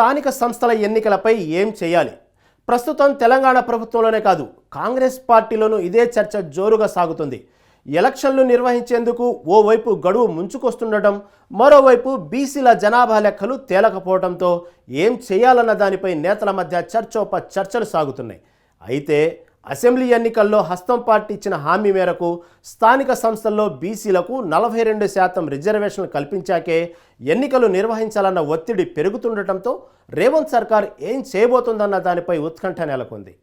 స్థానిక సంస్థల ఎన్నికలపై ఏం చేయాలి? ప్రస్తుతం తెలంగాణ ప్రభుత్వంలోనే కాదు కాంగ్రెస్ పార్టీలోనూ ఇదే చర్చ జోరుగా సాగుతుంది. ఎలక్షన్లు నిర్వహించేందుకు ఓవైపు గడువు ముంచుకొస్తుండటం మరోవైపు బీసీల జనాభా లెక్కలు తేలకపోవడంతో ఏం చేయాలన్న దానిపై నేతల మధ్య చర్చోప చర్చలు సాగుతున్నాయి. అయితే అసెంబ్లీ ఎన్నికల్లో హస్తం పార్టీ ఇచ్చిన హామీ మేరకు స్థానిక సంస్థల్లో బీసీలకు నలభై రెండు శాతం రిజర్వేషన్లు కల్పించాకే ఎన్నికలు నిర్వహించాలన్న ఒత్తిడి పెరుగుతుండటంతో రేవంత్ సర్కార్ ఏం చేయబోతుందన్న దానిపై ఉత్కంఠ నెలకొంది.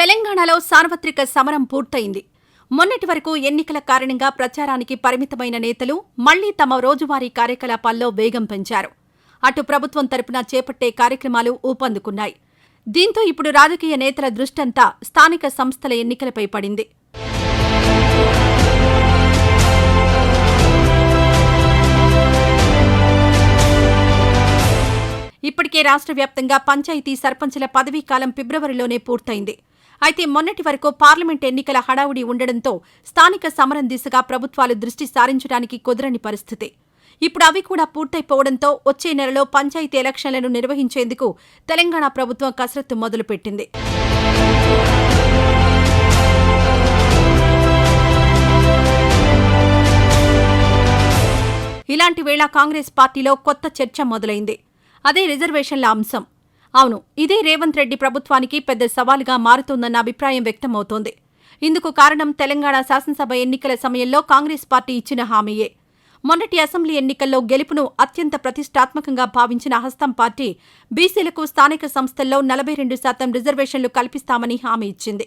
తెలంగాణలో సార్వత్రిక సమరం పూర్తయింది. మొన్నటి వరకు ఎన్నికల కారణంగా ప్రచారానికి పరిమితమైన నేతలు మళ్ళీ తమ రోజువారీ కార్యకలాపాల్లో వేగం పెంచారు. అటు ప్రభుత్వం తరపున చేపట్టే కార్యక్రమాలు ఊపందుకున్నాయి. దీంతో ఇప్పుడు రాజకీయ నేతల దృష్టంతా స్థానిక సంస్థల ఎన్నికలపై పడింది. ఇప్పటికే రాష్ట్ర వ్యాప్తంగా పంచాయతీ సర్పంచుల పదవీ కాలం ఫిబ్రవరిలోనే పూర్తయింది. అయితే మొన్నటి వరకు పార్లమెంట్ ఎన్నికల హడావుడి ఉండడంతో స్థానిక సమరం దిశగా ప్రభుత్వాలు దృష్టి సారించడానికి కుదరని పరిస్థితి. ఇప్పుడు అవి కూడా పూర్తయిపోవడంతో వచ్చే నెలలో పంచాయతీ ఎలక్షన్లను నిర్వహించేందుకు తెలంగాణ ప్రభుత్వం కసరత్తు మొదలుపెట్టింది. ఇలాంటి వేళ కాంగ్రెస్ పార్టీలో కొత్త చర్చ మొదలైంది. అదే రిజర్వేషన్ల అంశం. అవును ఇదే రేవంత్ రెడ్డి ప్రభుత్వానికి పెద్ద సవాలుగా మారుతోందన్న అభిప్రాయం వ్యక్తమవుతోంది. ఇందుకు కారణం తెలంగాణ శాసనసభ ఎన్నికల సమయంలో కాంగ్రెస్ పార్టీ ఇచ్చిన హామీయే. మొన్నటి అసెంబ్లీ ఎన్నికల్లో గెలుపును అత్యంత ప్రతిష్టాత్మకంగా భావించిన హస్తం పార్టీ బీసీలకు స్థానిక సంస్థల్లో నలభై రెండు శాతం రిజర్వేషన్లు కల్పిస్తామని హామీ ఇచ్చింది.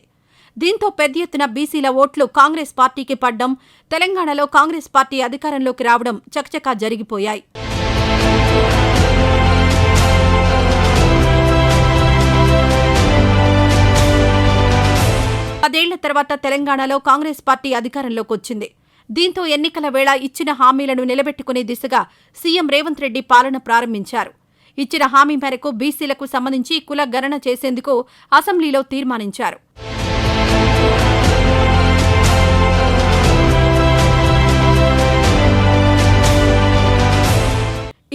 దీంతో పెద్ద ఎత్తున బీసీల ఓట్లు కాంగ్రెస్ పార్టీకి పడ్డం తెలంగాణలో కాంగ్రెస్ పార్టీ అధికారంలోకి రావడం చకచకా జరిగిపోయాయి. పదేళ్ళ తర్వాత తెలంగాణలో కాంగ్రెస్ పార్టీ అధికారంలోకి వచ్చింది. దీంతో ఎన్నికల వేళ ఇచ్చిన హామీలను నిలబెట్టుకునే దిశగా సీఎం రేవంత్ రెడ్డి పాలన ప్రారంభించారు. ఇచ్చిన హామీ మేరకు బీసీలకు సంబంధించి కుల గణన చేసేందుకు అసెంబ్లీలో తీర్మానించారు.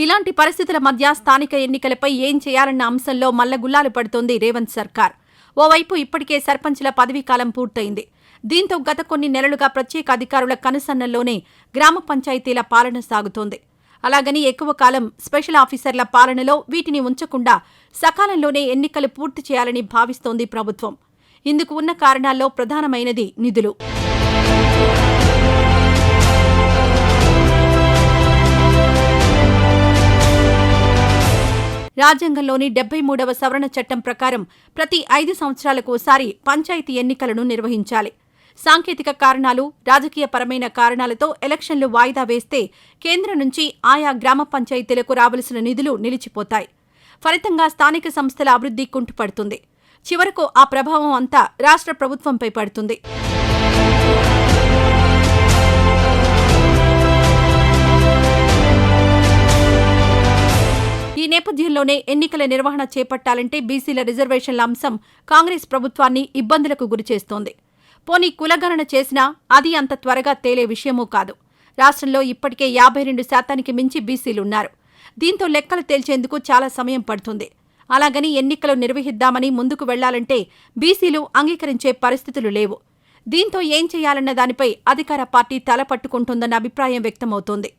ఇలాంటి పరిస్థితుల మధ్య స్థానిక ఎన్నికలపై ఏం చేయాలన్న అంశంలో మల్లగుల్లాలు పడుతోంది రేవంత్ సర్కార్. ఓవైపు ఇప్పటికే సర్పంచ్ల పదవీకాలం పూర్తయింది. దీంతో గత కొన్ని నెలలుగా ప్రత్యేక అధికారుల కనుసన్నల్లోనే గ్రామ పంచాయతీల పాలన సాగుతోంది. అలాగని ఎక్కువ కాలం స్పెషల్ ఆఫీసర్ల పాలనలో వీటిని ఉంచకుండా సకాలంలోనే ఎన్నికలు పూర్తి చేయాలని భావిస్తోంది ప్రభుత్వం. ఇందుకు ఉన్న కారణాల్లో ప్రధానమైనది నిధులు. రాజ్యాంగంలోని డెబ్బై మూడవ సవరణ చట్టం ప్రకారం ప్రతి ఐదు సంవత్సరాలకు ఒకసారి పంచాయతీ ఎన్నికలను నిర్వహించాలి. సాంకేతిక కారణాలు రాజకీయపరమైన కారణాలతో ఎలక్షన్లు వాయిదా వేస్తే కేంద్రం నుంచి ఆయా గ్రామ పంచాయతీలకు రావలసిన నిధులు నిలిచిపోతాయి. ఫలితంగా స్థానిక సంస్థల అభివృద్ధి కుంటుపడుతుంది. చివరకు ఆ ప్రభావం అంతా రాష్ట్ర ప్రభుత్వంపై పడుతుంది. నేపథ్యంలోనే ఎన్నికల నిర్వహణ చేపట్టాలంటే బీసీల రిజర్వేషన్ల అంశం కాంగ్రెస్ ప్రభుత్వాన్ని ఇబ్బందులకు గురిచేస్తోంది పోనీ కులగణన చేసినా అది అంత త్వరగా తేలే విషయమూ కాదు. రాష్ట్రంలో ఇప్పటికే యాభై రెండు శాతానికి మించి బీసీలున్నారు. దీంతో లెక్కలు తేల్చేందుకు చాలా సమయం పడుతుంది. అలాగని ఎన్నికలు నిర్వహిద్దామని ముందుకు వెళ్ళాలంటే బీసీలు అంగీకరించే పరిస్థితులు లేవు. దీంతో ఏం చేయాలన్న దానిపై అధికార పార్టీ తలపట్టుకుంటుందన్న అభిప్రాయం వ్యక్తమవుతోంది.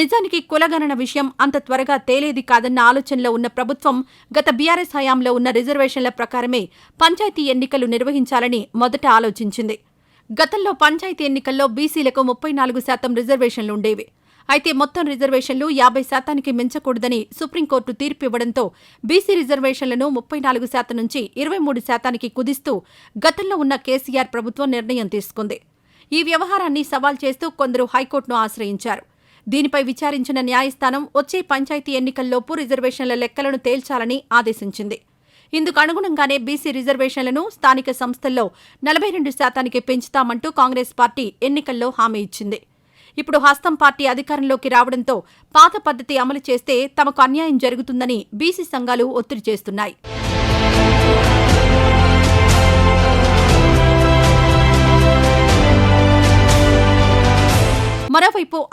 నిజానికి కులగణన విషయం అంత త్వరగా తేలేది కాదన్న ఆలోచనలో ఉన్న ప్రభుత్వం గత బీఆర్ఎస్ హయాంలో ఉన్న రిజర్వేషన్ల ప్రకారమే పంచాయతీ ఎన్నికలు నిర్వహించాలని మొదట ఆలోచించింది. గతంలో పంచాయతీ ఎన్నికల్లో బీసీలకు ముప్పై నాలుగు శాతం రిజర్వేషన్లు ఉండేవి. అయితే మొత్తం రిజర్వేషన్లు యాభై శాతానికి మించకూడదని సుప్రీంకోర్టు తీర్పు ఇవ్వడంతో బీసీ రిజర్వేషన్లను ముప్పై నాలుగు శాతం నుంచి ఇరవై మూడు శాతానికి కుదిస్తూ గతంలో ఉన్న కేసీఆర్ ప్రభుత్వం నిర్ణయం తీసుకుంది. ఈ వ్యవహారాన్ని సవాల్ చేస్తూ కొందరు హైకోర్టును ఆశ్రయించారు. దీనిపై విచారించిన న్యాయస్థానం వచ్చే పంచాయతీ ఎన్నికల్లోపు రిజర్వేషన్ల లెక్కలను తేల్చాలని ఆదేశించింది. ఇందుకు అనుగుణంగానే బీసీ రిజర్వేషన్లను స్థానిక సంస్థల్లో నలభై రెండు శాతానికి పెంచుతామంటూ కాంగ్రెస్ పార్టీ ఎన్నికల్లో హామీ ఇచ్చింది. ఇప్పుడు హస్తం పార్టీ అధికారంలోకి రావడంతో పాత పద్ధతి అమలు చేస్తే తమకు అన్యాయం జరుగుతుందని బీసీ సంఘాలు ఒత్తిడి చేస్తున్నాయి.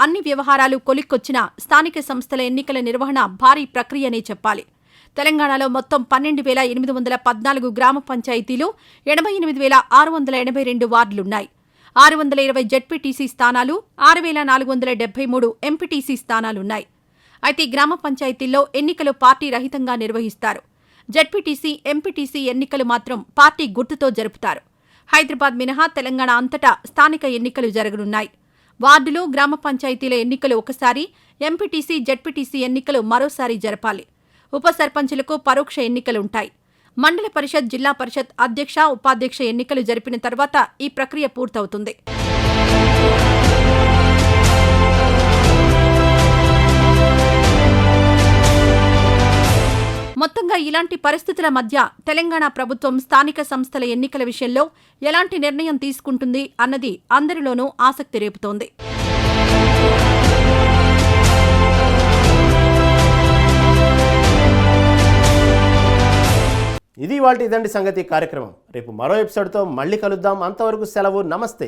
అన్ని వ్యవహారాలు కొలిక్కొచ్చిన స్థానిక సంస్థల ఎన్నికల నిర్వహణ భారీ ప్రక్రియనే చెప్పాలి. తెలంగాణలో మొత్తం పన్నెండు వేల ఎనిమిది వందల పద్నాలుగు గ్రామ పంచాయతీలు ఎనభై ఎనిమిది వేల ఆరు వందల ఎనభై రెండు వార్డులున్నాయి. ఆరు వందల ఇరవై జెడ్పీటీసీ స్థానాలు ఆరు వేల నాలుగు వందల డెబ్బై మూడు ఎంపీటీసీ స్థానాలున్నాయి. అయితే గ్రామ పంచాయతీల్లో ఎన్నికలు పార్టీ రహితంగా నిర్వహిస్తారు. జెడ్పీటీసీ ఎంపీటీసీ ఎన్నికలు మాత్రం పార్టీ గుర్తుతో జరుపుతారు. హైదరాబాద్ మినహా తెలంగాణ అంతటా స్థానిక ఎన్నికలు జరగనున్నాయి. వార్డులు గ్రామ పంచాయతీల ఎన్నికలు ఒకసారి ఎంపీటీసీ జడ్పీటీసీ ఎన్నికలు మరోసారి జరపాలి. ఉప సర్పంచులకు పరోక్ష ఎన్నికలుంటాయి. మండల పరిషత్ జిల్లా పరిషత్ అధ్యక్ష ఉపాధ్యక్ష ఎన్నికలు జరిపిన తర్వాత ఈ ప్రక్రియ పూర్తవుతుంది. ఇలాంటి పరిస్థితుల మధ్య తెలంగాణ ప్రభుత్వం స్థానిక సంస్థల ఎన్నికల విషయంలో ఎలాంటి నిర్ణయం తీసుకుంటుంది అన్నది అందరిలోనూ ఆసక్తి రేపుతోంది. ఇది వాళ్ళ ఇదండి సంగతి కార్యక్రమం. రేపు మరో ఎపిసోడ్తో మళ్ళీ కలుద్దాం. అంతవరకు సెలవు. నమస్తే.